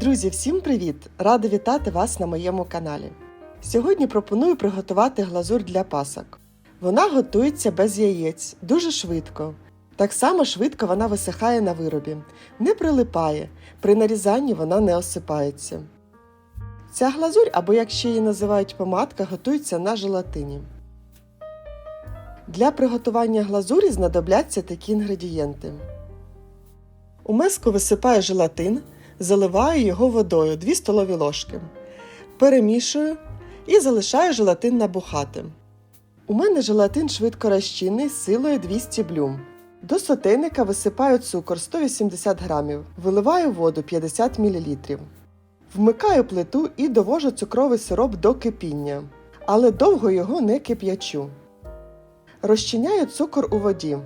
Друзі, всім привіт! Рада вітати вас на моєму каналі. Сьогодні пропоную приготувати глазур для пасок. Вона готується без яєць, дуже швидко. Так само швидко вона висихає на виробі, не прилипає, при нарізанні вона не осипається. Ця глазурь, або як ще її називають помадка, готується на желатині. Для приготування глазурі знадобляться такі інгредієнти. У миску висипаю желатин, заливаю його водою 2 столові ложки. Перемішую і залишаю желатин набухати. У мене желатин швидко розчинний з силою 200 блюм. До сотейника висипаю цукор 180 грамів, виливаю воду 50 мл. Вмикаю плиту і довожу цукровий сироп до кипіння, але довго його не кип'ячу. Розчиняю цукор у воді.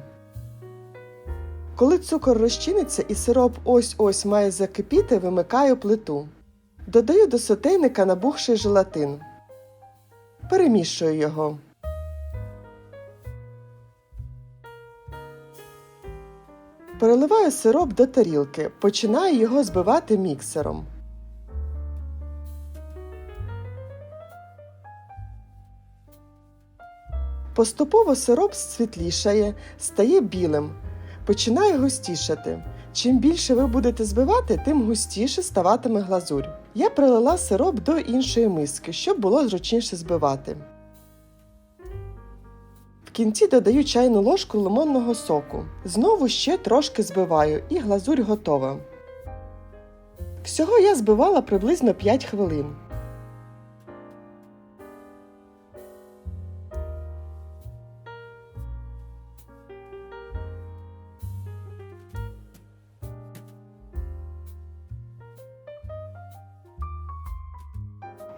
Коли цукор розчиниться і сироп ось-ось має закипіти, вимикаю плиту. Додаю до сотейника набухший желатин. Перемішую його. Переливаю сироп до тарілки, починаю його збивати міксером. Поступово сироп світлішає, стає білим, починає густішати. Чим більше ви будете збивати, тим густіше ставатиме глазурь. Я прилила сироп до іншої миски, щоб було зручніше збивати. В кінці додаю чайну ложку лимонного соку. Знову ще трошки збиваю і глазурь готова. Всього я збивала приблизно 5 хвилин.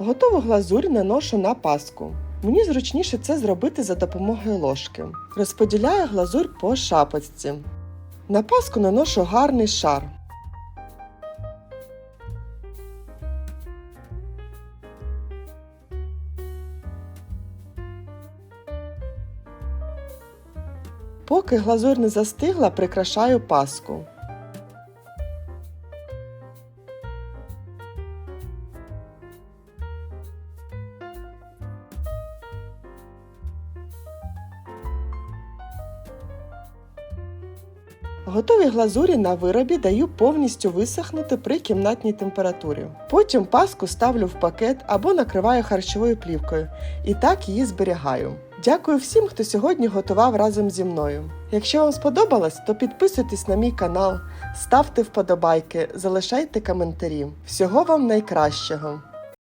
Готову глазурь наношу на паску. Мені зручніше це зробити за допомогою ложки. Розподіляю глазурь по шапочці. На паску наношу гарний шар. Поки глазурь не застигла, прикрашаю паску. Готові глазурі на виробі даю повністю висохнути при кімнатній температурі. Потім паску ставлю в пакет або накриваю харчовою плівкою і так її зберігаю. Дякую всім, хто сьогодні готував разом зі мною. Якщо вам сподобалось, то підписуйтесь на мій канал, ставте вподобайки, залишайте коментарі. Всього вам найкращого!